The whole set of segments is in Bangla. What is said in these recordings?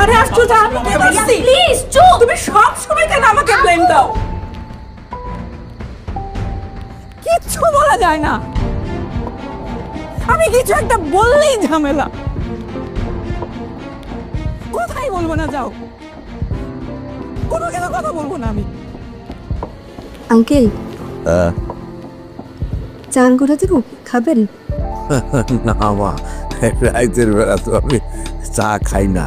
আরে আশ্চর্য আমি কি করছি প্লিজ চুপ! তুমি সব সময় কেন আমাকে ব্লেম দাও? কিচ্ছু বলা যায় না। আমি কিছু একটা বললেই ঝামেলা। কোথায় বলব না যাও? কোনো কিছু কথা বলব না আমি। আঙ্কেল চান করে দেবো খাবেন? না মা রাতের বেলা তো আমি চা খাই না।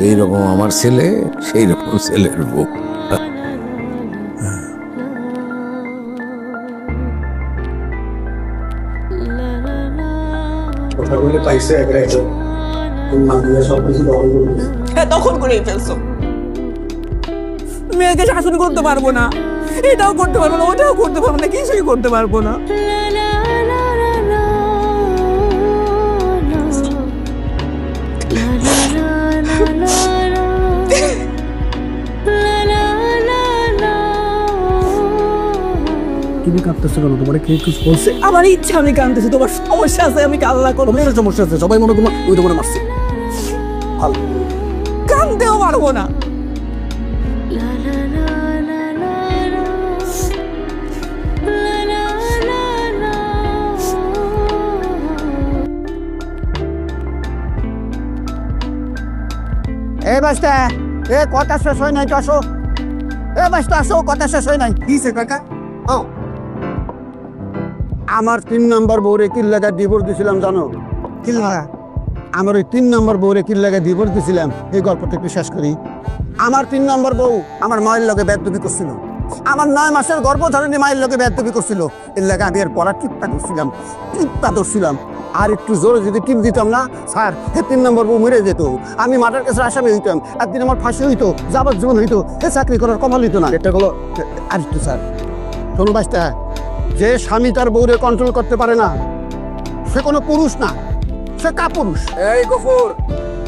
যেই রকম আমার ছেলে সেই রকম ছেলের বউ। হ্যাঁ দখল করে ফেলছো। মেয়েকে শাসন করতে পারব না। এটাও করতে পারব না ওটাও করতে পারব না কিছুই করতে পারব না। তুমি কাঁদতেছো কেন? তোমার কে কিছু বলছে? আমার ইচ্ছা আমি কানতেছি তোমার সমস্যা আছে আমি কাল্লা করব। তোমার সমস্যা আছে সবাই মনে করব ওই তোমার মারছে। ভালো। কানতেও পারব না। এ বাস্তা এ কথা শেষ হয় নাই তো আসো। এ বাস্তা আসো কথা শেষ হয় নাই। কিছে কাকা? ও আমার তিন নম্বর বউরে কি লাগা ডিভোর্স দিছিলাম জানো? কি লাগা আমার ওই তিন নম্বর বউরে কি লাগা ডিভোর্স দিছিলাম। এই গল্পটা একটু শেষ করি। আমার তিন নম্বর বউ আমার মায়ের লগে বেদবি করছিল। আমার নয় মাসের গর্ভধারণী মায়ের লগে বেদবি করছিল। এর লাগে আমি এর পড়া টিপটা ধরছিলাম। টিপটা ধরছিলাম। আর একটু জোরে যদি টিপ দিতাম না স্যার হে তিন নম্বর বউ মরে যেত। আমি মার্ডার কেসের আসামি হইতাম। একদিন আমার ফাঁসি হইতো যাবার জীবন হইতো। এ চাকরি করার কমাল হইতো না। এটা হলো আর একটু স্যার। শোনো বাস্তা যে স্বামী তার বউরে কন্ট্রোল করতে পারে না সে কোনো পুরুষ না সে কাপুরুষ। এই গফুর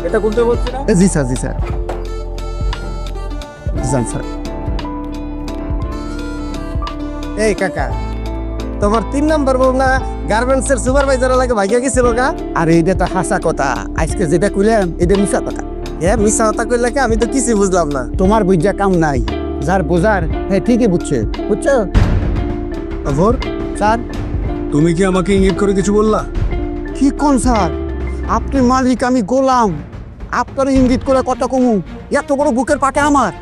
এটা বলতে বলছি না? জি স্যার জি স্যার। যান স্যার। এই কাকা তোমার তিন নম্বর বউ না গার্মেন্টস এর সুপারভাইজার লাগে ভাইয়া গেছিল গা? আর এইটা তো হাসা কথা। আজকে যেটা কইলাম এটা মিশা কথা। এ মিশা কথা কইলে কি আমি তো কিছুই বুঝলাম না। তোমার বুঝা কাম নাই। যার বোঝার হ্যাঁ ঠিকই বুঝছে। বুঝছ? গফুর স্যার। তুমি কি আমাকে ইঙ্গিত করে কিছু বললা? কি কোন স্যার? আপনি মালিক আমি গোলাম। আপনার ইঙ্গিত করে কত কমু। এত বড় বুকের পাটে আমার।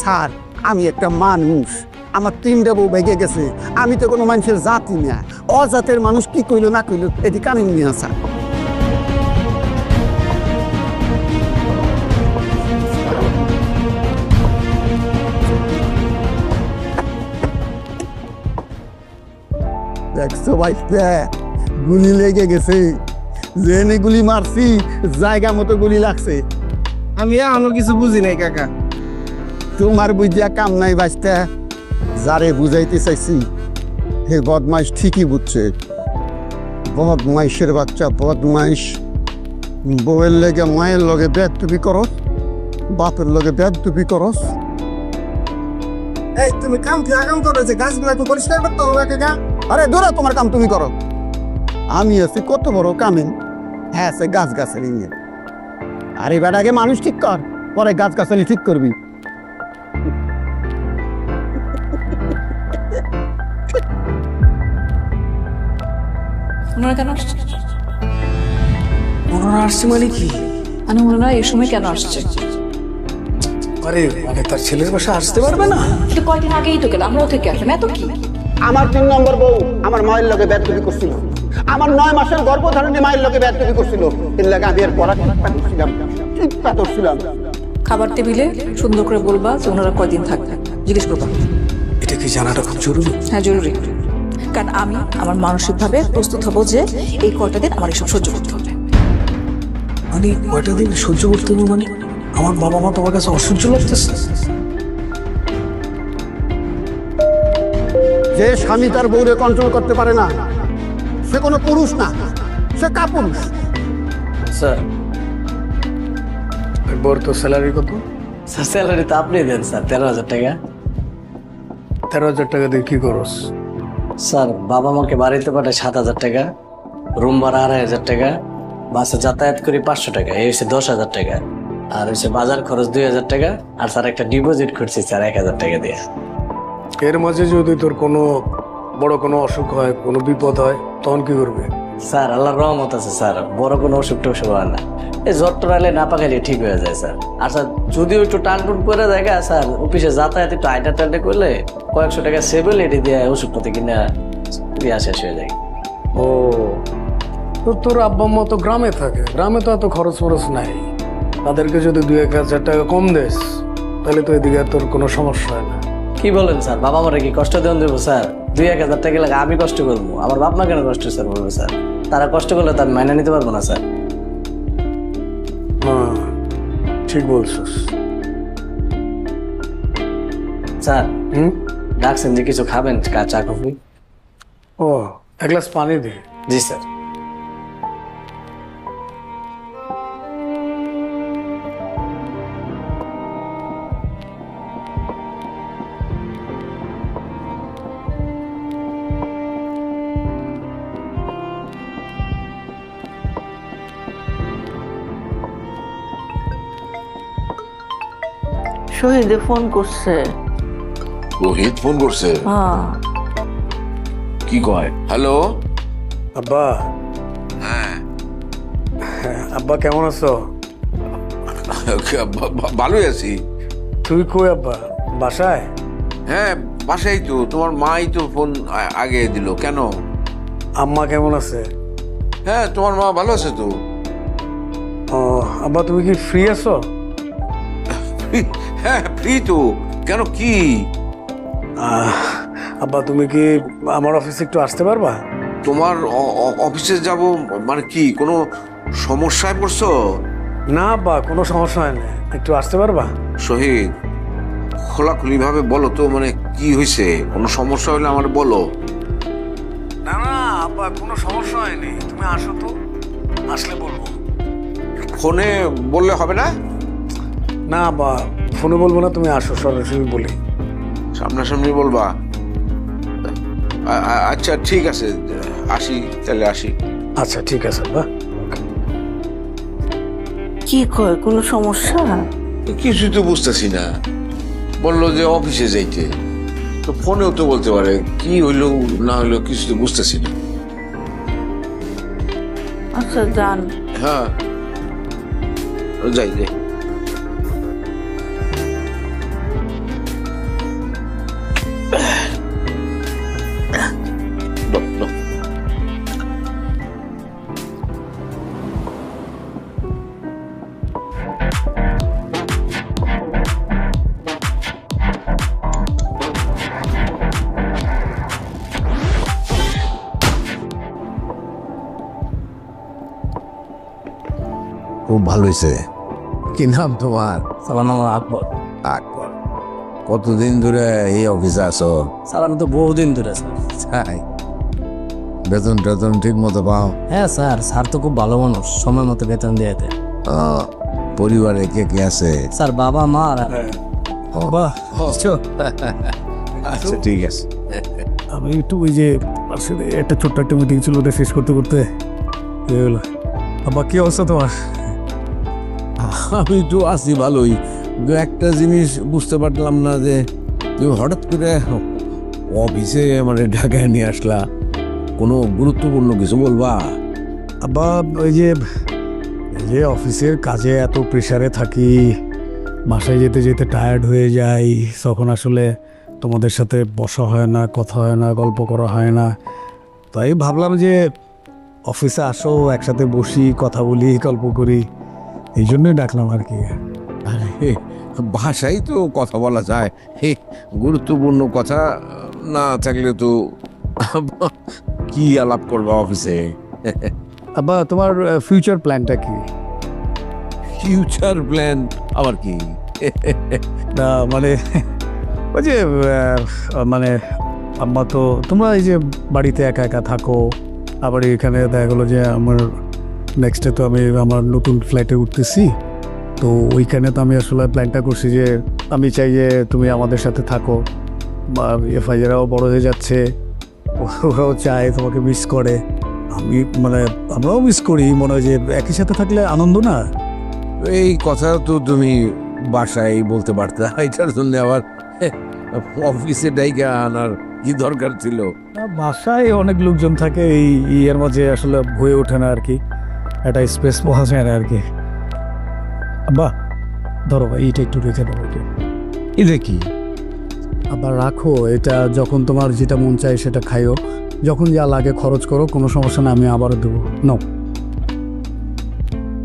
স্যার আমি একটা মানুষ। আমার তিনটা বউ ভেঙে গেছে। আমি তো কোনো মানুষের জাতি না। অজাতের মানুষ কি কইলো না কইলো এটি কানে নিয়ে স্যার। দেখছ ভাইস্তা গুলি লেগে গেছে। জেনে গুলি মারছি, জায়গা মতো গুলি লাগছে। আমি এখনও কিছু বুঝি নাই, কাকা। তোমার বুঝিয়া কাম নাই বাঁচতে যারে বুঝাইতে চাইছি, হে বদমাইশ ঠিকই বুঝছে। বদমাইশের বাচ্চা, বদমাইশ। বউয়ের লেগে, মায়ের লগে ব্যাগ টুপি করস, বাপের লগে ব্যাগ টুপি করস। এই, তুমি কাম কি আগাম করো যে গাছগুলো একটু পরিষ্কার করতে হবে, কাকা। আরে দূরে তোমার কাম তুমি করো। আমি আছি কত বড় কামিন হ্যাঁ সে গাছ গাছালি নিয়ে। আর এবার আগে মানুষ ঠিক কর পরে গাছ গাছালি ঠিক করবি। ওনারা কেন আসছে? ওনারা আসছে মানে কি? মানে ওনারা এই সময় কেন আসছে? আরে মানে তার ছেলের বাসা আসতে পারবে না। কিন্তু কয়দিন আগেই তো আমরাও থেকে আসলাম এত কি? আমার তিন নম্বর বউ আমার মায়ের লগে বেদবি করছিল। আমার নয় মাসের গর্ভধারণী মায়ের লগে বেদবি করছিল। এর লাগে আমি এর পড়া করছিলাম খাবার টেবিলে সুন্দর করে বলবা যে ওনারা কয়দিন থাকবে। জিজ্ঞেস করবা। এটা কি জানাটা খুব জরুরি? হ্যাঁ জরুরি। কারণ আমি আমার মানসিকভাবে প্রস্তুত হব যে এই কয়টা দিন আমার এসব সহ্য করতে হবে। মানে কয়টা দিন সহ্য করতে হবে মানে? আমার বাবা মা তোমার কাছে অসহ্য লাগতেছে? যে স্বামী তার বউরে কন্ট্রোল করতে পারে না সে কোনো পুরুষ না সে কাপুরুষ। স্যার একবার তো স্যালারি কত? স্যার স্যালারি তো আপনি দেন স্যার তেরো হাজার টাকা। তেরো হাজার টাকা দিয়ে কি করস? স্যার বাবা মাকে বাড়িতে পাঠায় সাত হাজার টাকা রুম ভাড়া আড়াই হাজার টাকা বাসে যাতায়াত করি পাঁচশো টাকা এই হচ্ছে দশ হাজার টাকা। আর হচ্ছে বাজার খরচ দুই হাজার টাকা আর স্যার একটা ডিপোজিট করছি স্যার এক হাজার টাকা দিয়ে। এর মাঝে যদি তোর কোনো বড় কোনো অসুখ হয় কোনো বিপদ হয় তখন কি করবে? স্যার আল্লাহর রহমত আছে স্যার। বড় কোনো অসুখ টসুখ হয় না। এই জ্বর টর আলে না পাকাইলে ঠিক হয়ে যায় স্যার। আর স্যার যদিও একটু টান টুন করে দেখা স্যার অফিসে যাতায়াত একটু আইটা টাইটা করলে কয়েকশো টাকা সেভেল এটি দিয়ে ওষুধ পাতি কিনা দিয়া শেষ হয়ে যায়। ও তো তোর আব্বা আম্মা তো গ্রামে থাকে। গ্রামে তো এত খরচ ফরচ নাই। তাদেরকে যদি দুই এক হাজার টাকা কম দেস তাহলে তো এদিকে তোর কোনো সমস্যা হয় না। কি বলেন স্যার? বাবা মারা কি কষ্ট দেন দেবো স্যার? দুই এক হাজার টাকা লাগে আমি কষ্ট করব। আমার বাপ মা কেন কষ্ট স্যার বলব স্যার? তারা কষ্ট করলে তার মাইনা নিতে পারব না স্যার। ঠিক বলছিস। স্যার হুম? ডাকছেন যে কিছু খাবেন চা- কফি। ও এক গ্লাস পানি দে। জি স্যার। শহীদে ফোন করছে। রোহিত ফোন করছে? হ্যাঁ। কি কয়? হ্যালো? আব্বা। হ্যাঁ। আব্বা কেমন আছো? ভালোই আছি। তুই কই আব্বা? বাসায়? হ্যাঁ বাসাই তো। তোমার মাই তো ফোন আগে দিল। কেন? আম্মা কেমন আছে? হ্যাঁ তোমার মা ভালো আছে তো। ও আব্বা তুমি কি ফ্রি আছো? হ্যাঁ ফ্রি তো কেন কি? আব্বা তুমি কি আমার অফিসে একটু আসতে পারবা? তোমার অফিসে যাব মানে কি কোনো সমস্যায় পড়ছো? না আব্বা কোনো সমস্যা হয় না। একটু আসতে পারবা? শহীদ খোলাখুলি ভাবে বলো তো মানে কি হয়েছে? কোনো সমস্যা হলে আমার বলো। না না আব্বা কোনো সমস্যা হয়নি। তুমি আসো তো আসলে বলব। ফোনে বললে হবে না? না আব্বা ফোনে বলব না তুমি আসো সরাসরি বলি। সামনাসামনি বলবা? আচ্ছা ঠিক আছে আসি তাহলে আসি। আচ্ছা ঠিক আছে আব্বা কি কয় কোনো সমস্যা? কিছুই তো বুঝতেছি না। বলল যে অফিসে যাইতে। তো ফোনেও তো বলতে পারে কি হইল না হইল কিছু তো বুঝতেছি না। আচ্ছা যান। হ্যাঁ। যাই যাই। খুব ভালো হয়েছে কি নাম তোমার? নাম আকবর। আকবর। কতদিন ধরে এই অফিসে আছো? স্যার আমি তো বহুদিন ধরে স্যার। তাই বেতন টেতন ঠিক মতো পাও? হ্যাঁ স্যার স্যার তো খুব ভালো মানুষ সময় মতো বেতন দিয়ে দেয়। পরিবারে কে কে আছে? স্যার বাবা মা আর বাহ আচ্ছা ঠিক আছে। আমি একটু ওই যে একটা ছোট্ট একটা মিটিং ছিল ওটা শেষ করতে করতে। হলো। আব্বা কি অবস্থা তোমার? আমি তো আছি ভালোই। একটা জিনিস বুঝতে পারলাম না যে, তুমি হঠাৎ করে অফিসে মানে ঢাকায় নিয়ে আসলা। কোনো গুরুত্বপূর্ণ কিছু বলবা? আব্বা, ওই যে যে অফিসের কাজে এত প্রেশারে থাকি, বাসায় যেতে যেতে টায়ার্ড হয়ে যাই, তখন আসলে তোমাদের সাথে বসা হয় না, কথা হয় না, গল্প করা হয় না। তাই ভাবলাম যে, অফিসে আসো, একসাথে বসি, কথা বলি, গল্প করি। এই জন্যই ডাকলাম আর কি। আরে ভাষাই তো কথা বলা যায়। হে গুরুত্বপূর্ণ কথা না থাকলে তো কি আলাপ করবা অফিসে? আব্বা তোমার ফিউচার প্ল্যানটা কি? ফিউচার প্ল্যান আবার কি? না মানে ওই যে মানে আম্মা তো তোমরা এই যে বাড়িতে একা একা থাকো আবার এখানে দেখা গেলো যে আমার নেক্সটে তো আমি আমার নতুন ফ্ল্যাটে উঠতেছি। তো ওইখানে তো আমি আসলে প্ল্যানটা করছি যে আমি চাই যে তুমি আমাদের সাথে থাকো। বা এফআইআরাও বড় হয়ে যাচ্ছে। ওরাও চায় তোমাকে মিস করে। আমি মানে আমরাও মিস করি। মনে হয় যে একই সাথে থাকলে আনন্দ না? এই কথা তো তুমি বাসায় বলতে পারতে এটার জন্য আবার অফিসে ডাইকে আনার কি দরকার ছিল? বাসায় অনেক লোকজন থাকে। এই ইয়ের মাঝে আসলে হয়ে ওঠে না আর কি। একটা স্পেস পাওয়া যায় না আর কি। বাহ ধরো ভাই এইটা একটু রেখে দেবো এটা কি? আবার রাখো এটা যখন তোমার যেটা মন চায় সেটা খাইও। যখন যা লাগে খরচ করো কোনো সমস্যা না আমি আবারও দেবো। নাও।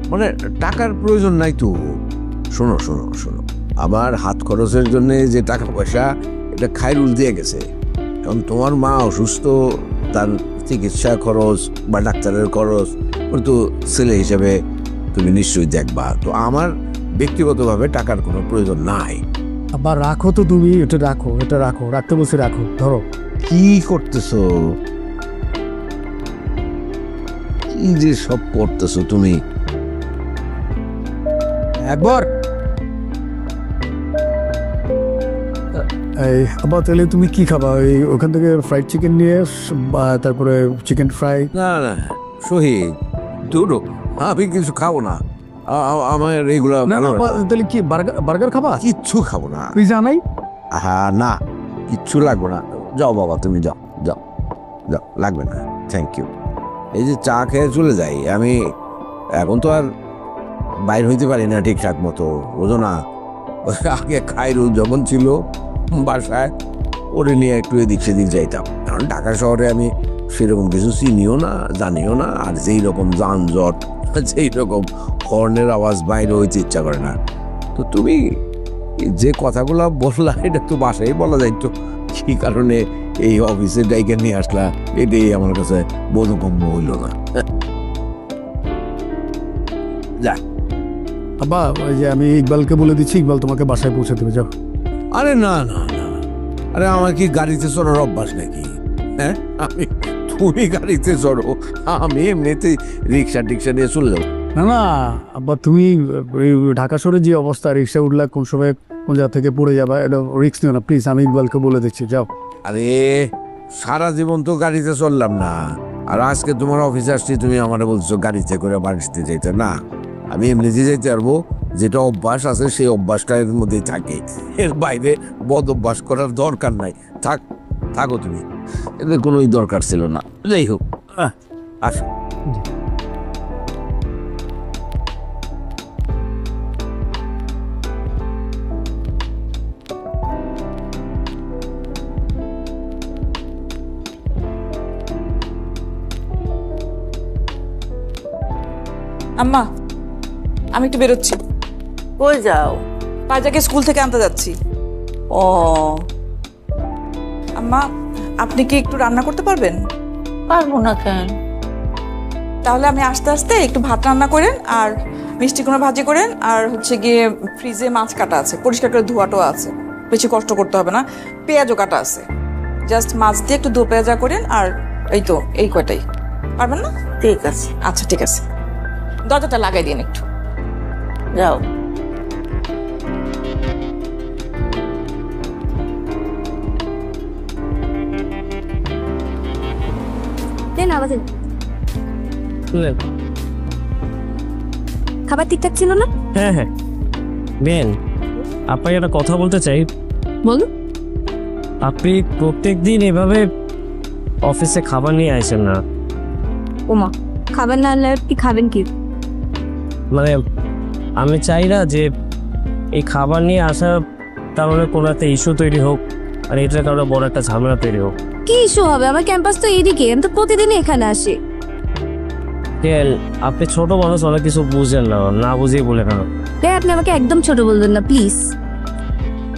মানে টাকার প্রয়োজন নাই তো। শোনো শোনো শোনো। আমার হাত খরচের জন্য যে টাকা পয়সা এটা খাইরুল দিয়ে গেছে। এখন তোমার মা অসুস্থ তার চিকিৎসা খরচ বা ডাক্তারের খরচ তো ছেলে হিসেবে তুমি নিশ্চয়ই দেখবা। তো আমার ব্যক্তিগতভাবে টাকার কোনো প্রয়োজন নাই। আবার রাখো তো তুমি এটা রাখো এটা রাখো রাখতে বলছি রাখো ধরো। কি করতেছো? কি যে সব করতেছো তুমি? একবার। এই আবার তাহলে তুমি কি খাবা? ওই ওখান থেকে ফ্রাইড চিকেন নিয়ে তারপরে চিকেন ফ্রাই না না শহীদ। দুটো। আমি কিছু খাব না। আ- আমার এইগুলা না না বা- তাহলে কি বার্গার বার্গার খাবা? কিচ্ছু খাব না। পিজা নাই? হ্যাঁ না কিচ্ছু লাগবে না। যাও বাবা তুমি যাও যাও যাও লাগবে না। থ্যাংক ইউ এই যে চা খেয়ে চলে যাই আমি এখন তো আর বাইর হইতে পারি না ঠিকঠাক মতো বোঝো না। ওই আগে খাইরুল যখন ছিল বাসায় ওরে নিয়ে একটু এদিক সেদিক যাইতাম। কারণ ঢাকা শহরে আমি সেরকম কিছু চিনিও না জানিও না আর যেই রকম যানজট যেই রকম হর্নের আওয়াজ বাইরে হইতে ইচ্ছা করে না। তো তুমি যে কথাগুলো বললা এটা তো বাসায় বলা যাইতো। কি কারণে এই অফিসে ডাইকে নিয়ে আসলা? এটাই আমার কাছে বোধগম্য হইল না। যা। আব্বা ওই যে আমি ইকবালকে বলে দিচ্ছি ইকবাল তোমাকে বাসায় পৌঁছে দেবে যাও। আরে না না না। আরে আমার কি গাড়িতে চড়ার অভ্যাস নাকি? হ্যাঁ? আমি তুমি গাড়িতে চড়ো। আমি এমনিতে রিক্সা টিক্সা নিয়ে চলে যাব। না না আব্বা তুমি ঢাকা শহরে যে অবস্থা রিক্সা উঠলে কোন সময় কোন জায়গা থেকে পড়ে যাবা এটা রিক্স নিও না প্লিজ আমি ইকবালকে বলে দিচ্ছি যাও। আরে সারা জীবন তো গাড়িতে চললাম না। আর আজকে তোমার অফিসে আসছি তুমি আমার বলছো গাড়িতে করে বাড়িতে যেতে না? আমি এমনিতে যেতে পারব যেটা অভ্যাস আছে সেই অভ্যাসটা এর মধ্যেই থাকে। এর বাইরে বদ অভ্যাস করার দরকার নাই। থাক থাকো তুমি। এদের কোনোই দরকার ছিল না। যাই হোক আসো। আম্মা আমি একটু বেরোচ্ছি। কই যাও? পাজাকে স্কুল থেকে আনতে যাচ্ছি। ও আম্মা আপনি কি একটু রান্না করতে পারবেন? পারব না কেন? তাহলে আমি আস্তে আস্তে একটু ভাত রান্না করেন আর মিষ্টি কোনো ভাজি করেন আর হচ্ছে গিয়ে ফ্রিজে মাছ কাটা আছে পরিষ্কার করে ধোয়াটাও আছে। বেশি কষ্ট করতে হবে না পেঁয়াজও কাটা আছে। জাস্ট মাছ দিয়ে একটু দো পেঁয়াজা করেন আর এই তো এই কয়টাই। পারবেন না? ঠিক আছে। আচ্ছা ঠিক আছে। দরজাটা লাগাই দিন একটু। যাও। আবার দেন। খাবার ঠিকঠাক ছিল না? হ্যাঁ হ্যাঁ। বেন আপনাকে একটা কথা বলতে চাই। বলো আপনি প্রত্যেক দিন এভাবে অফিসে খাবার নিয়ে আসেন না। ওমা খাবার না আনলে কি খাবেন কি? মানে আমি চাই না যে এই খাবার নিয়ে আসার কারণে কোনো একটা ইস্যু তৈরি হোক আর এটার কারণে বড় একটা ঝামেলা তৈরি হোক। কি ইস্যু হবে? আমার ক্যাম্পাস তো এইদিকে আমি তো প্রতিদিনই এখানে আসি। কেন আপনি ছোট মানুষ অনেক কিছু বুঝেন না। না বুঝেই বলে কেন? ভাই আপনি আমাকে একদম ছোট বলবেন না প্লিজ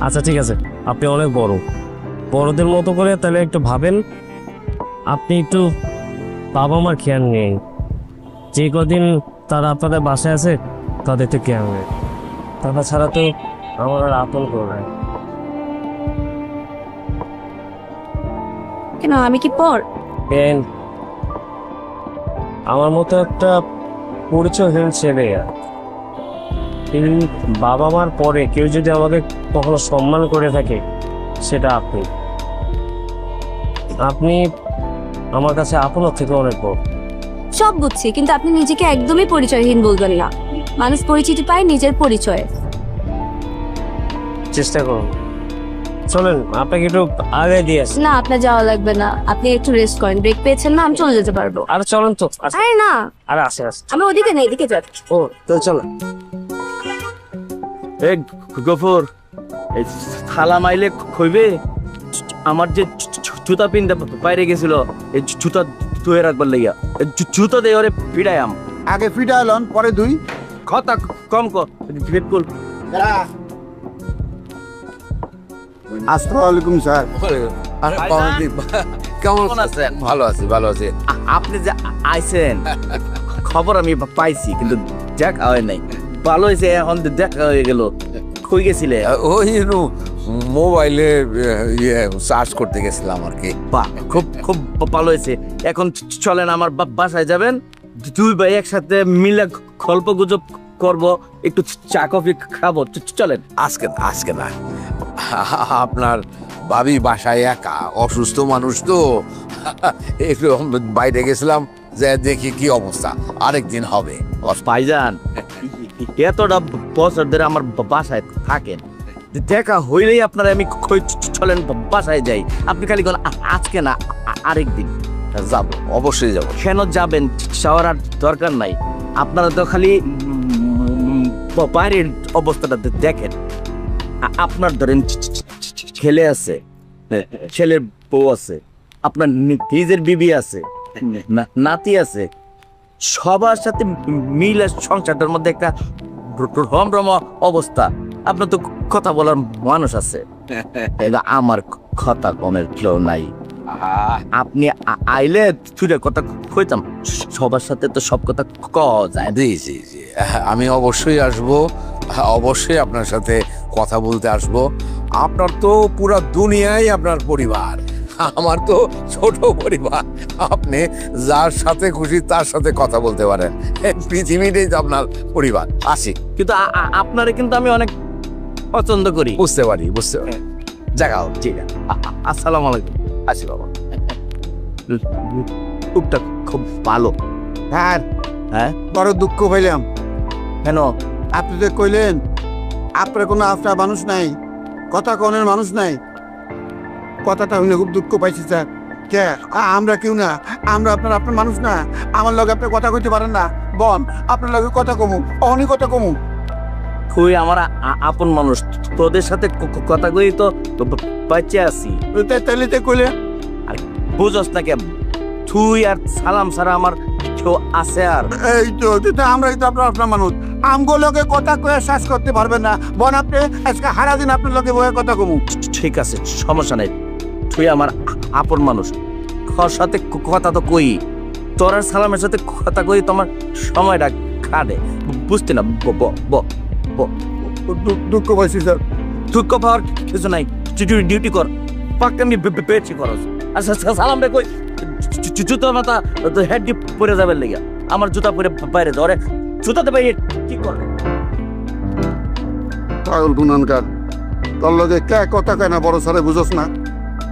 আচ্ছা ঠিক আছে। আপনি অনেক বড়। বড়দের মতো করে তাহলে একটু ভাবেন। আপনি একটু বাবা মার খেয়াল নেই। যে কদিন তারা আপনাদের বাসায় আছে তাদের তো খেয়াল নেই। টাকা ছাড়া তো আমার আর আপন করে নাই। কেন? আমি কি পর? পেন আমার মতো একটা পরিচয়হীন ছেলে এই বাবা মার পরে কেউ যদি আমাকে কখনো সম্মান করে থাকে সেটা আপনি। আপনি আমার কাছে আপনার থেকে অনেক বড়। সব বুঝছি কিন্তু আপনি নিজেকে একদমই পরিচয়হীন বলবেন না। মানুষ পরিচিতি পায় নিজের পরিচয়ে। চেষ্টা করুন। চলেন আপনাকে একটু আগে দিয়ে আসি। না আপনার যাওয়া লাগবে না। আপনি একটু রেস্ট করেন ব্রেক পেয়েছেন না আমি চলে যেতে পারব। আর চলেন তো আস- আরে না। আরে আসে আসে। আমি ওদিকে না এদিকে যাচ্ছি ও তো চলো। এ গফর এই থালা মাইলে খইবে? আমার যে জু- জু- জুতা পিনতে বাইরে গেছিল এই জু- জুতা ধুয়ে রাখবার লাগিয়া। এই জু- জুতা দিয়ে ওরে পিড়ায়াম আগে ফিটা এলন পরে দুই কথা কম ক বিলকুল আসসালামু আলাইকুম স্যার। আরে। কেমন কেমন আছেন? ভালো আছি ভালো আছি। আপনি যে আইছেন খবর আমি পাইছি কিন্তু দেখা হয় নাই। ভালো হয়েছে এখন দেখা হয়ে গেল। কই গেছিলে? ওই নু মোবাইলে ইয়ে সার্চ করতে গেছিলাম আর কি। বাহ খুব খুব ভালো হয়েছে। এখন চলেন আমার বাসায় যাবেন। দুই ভাই একসাথে মিলে গল্প গুজব করব একটু চা কফি খাব। চলেন। আজকে আজকে না। আপনার ভাবি বাসায় একা অসুস্থ মানুষ তো। একটু বাইরে গেছিলাম যে দেখি কি অবস্থা আরেকদিন হবে। ভাইজান এতটা বছর ধরে আমার বাসায় থাকেন। দেখা হইলেই আপনারা আমি চলেন বাসায় যাই। আপনি খালি কোন আজকে না আরেকদিন। যাব অবশ্যই যাব। কেন যাবেন? যাওয়ার আর দরকার নাই। আপনারা তো খালি বাইরের অবস্থাটা দেখেন। আপনার ধরেন ছেলে আছে ছেলের বউ আছে আপনার নিজের বিবি আছে নাতি আছে সবার সাথে মিলে সংসারটার মধ্যে একটা রমরম অবস্থা। আপনার তো কথা বলার মানুষ আছে। আমার কথা কমের কেউ নাই। আপনি আইলে ছুটে কথা কইতাম সবার সাথে তো সব কথা ক যায়। জি জি জি। আমি অবশ্যই আসব। অবশ্যই আপনার সাথে কথা বলতে আসব। আপনার তো পুরো দুনিয়াই আপনার পরিবার। আমার তো ছোট পরিবার। আপনি যার সাথে খুশি তার সাথে কথা বলতে পারেন। এই পৃথিবীটাই তো আপনার পরিবার। আসি। কিন্তু আপনারে কিন্তু আমি অনেক পছন্দ করি। বুঝতে পারি বুঝতে পারি। জাগাও ঠিক আছে। আসসালামু আলাইকুম। আসি বাবা। খুবটা খুব ভালো। হ্যাঁ। হ্যাঁ? বড় দুঃখ পাইলাম। কেন? আপনি যে কইলেন আপনার কোনো আপনার মানুষ নাই কথা কনের মানুষ নাই। কথাটা শুনে খুব দুঃখ পাইছি স্যার। কে? আমরা কেউ না। আমরা আপনার আপনার মানুষ না। আমার লগে আপনি কথা কইতে পারেন না। বন আপনার লগে কথা কমু অহনি কথা কমু। তুই আমার আপন মানুষ তোদের সাথে ক- ক- কথা কই তো তো ব- বাঁচে আছি। তাইলে কইলে বুঝস না কেন তুই আর সালাম ছাড়া আমার কেউ আছে আর। এই তো আমরাই তো আপনার আপনার মানুষ। আমগো লগে কথা কয়ে শ্বাস করতে পারবেন না। বন আপনি আজকে হারা দিন আপনার লগে বয়ে কথা কমু। ঠিক আছে সমস্যা নেই। তুই আমার আপন মানুষ। তোর সাথে কথা তো কই। তোর আর সালামের সাথে কথা কই তোমার সময়টা কাটে। বুঝতে না ব- ব- দুঃখ পাইছি স্যার। দুঃখ পাওয়ার কিছু নাই। ডিউটি ডিউটি কর। পাক্কা আমি পেয়েছি খরচ। আচ্ছা সালাম রে কই। জুতো মাথা হেড ডিপ পরে যাবে লেগে। আমার জুতা পরে বাইরে ধরে জুতাতে বাইরে কি করবে? পাগল গুণানকার তোর লগে কে কথা কয় না বড় সারে বুঝস না?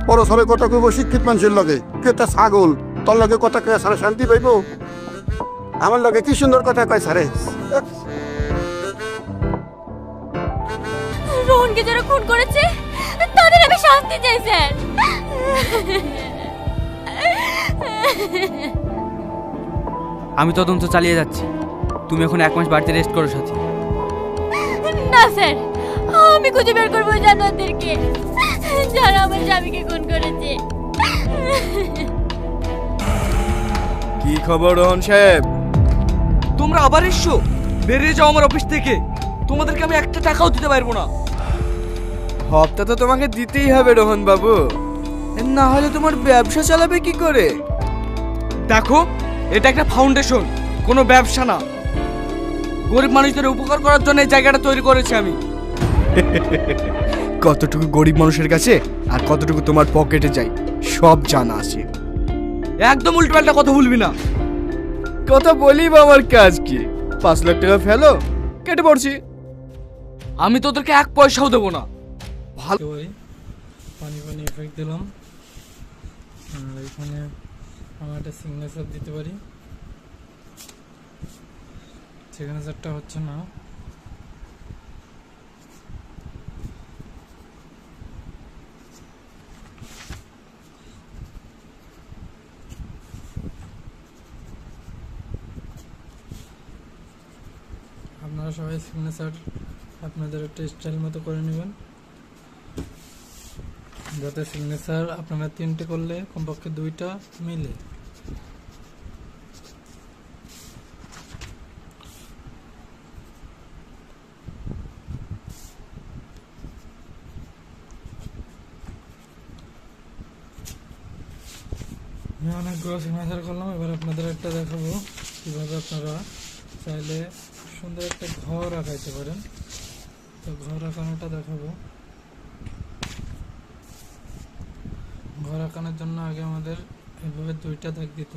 বড় সারে কথা কইব শিক্ষিত মানুষের লগে। কে তা ছাগল? তোর লগে কথা কয়ে সারে শান্তি পাইব? আমার লগে কি সুন্দর কথা কয় সারে রোহনকে যারা খুন করেছে তাদের আমি শান্তি চাই স্যার। আমি তদন্ত চালিয়ে যাচ্ছি। তুমি এখন এক মাস বাড়িতে রেস্ট করো সাথী। না স্যার। আমি খুঁজে বের করব জানোয়ারদেরকে। যারা আমার স্বামীকে খুন করেছে। কি খবর রোহন সাহেব? তোমরা আবার এসছো? বেরিয়ে যাও আমার অফিস থেকে। তোমাদেরকে আমি একটা টাকাও দিতে পারব না। হপ্তা তো তোমাকে দিতেই হবে রোহন বাবু। না হলে তোমার ব্যবসা চালাবে কি করে? দেখো এটা একটা ফাউন্ডেশন কোনো ব্যবসা না। গরিব মানুষদের উপকার করার জন্য এই জায়গাটা তৈরি করেছি আমি। কতটুকু গরিব মানুষের কাছে আর কতটুকু তোমার পকেটে যায় সব জানা আছে। একদম উল্টোপাল্টা কথা বলবি না। কথা বলি বা আমার কাজ কি? পাঁচ লাখ টাকা ফেলো কেটে পড়ছি। আমি তোদেরকে এক পয়সাও দেবো না। ভালো। পানি পানি এফেক্ট দিলাম। এখানে আমার একটা সিগনেচার দিতে পারি। সিগনেচারটা হচ্ছে না। আপনারা সবাই সিগনেচার আপনাদের একটা স্টাইল মতো করে নেবেন। যাতে সিগনেচার আপনারা তিনটে করলে কমপক্ষে দুইটা মিলে। অনেকগুলো সিগনেচার করলাম, এবার আপনাদের একটা দেখাবো। কীভাবে আপনারা চাইলে সুন্দর একটা ঘর আঁকাইতে পারেন। তো ঘর আঁকানোটা দেখাবো। ঘর আঁকানোর জন্য আগে আমাদের এভাবে দুইটা দাগ দিতে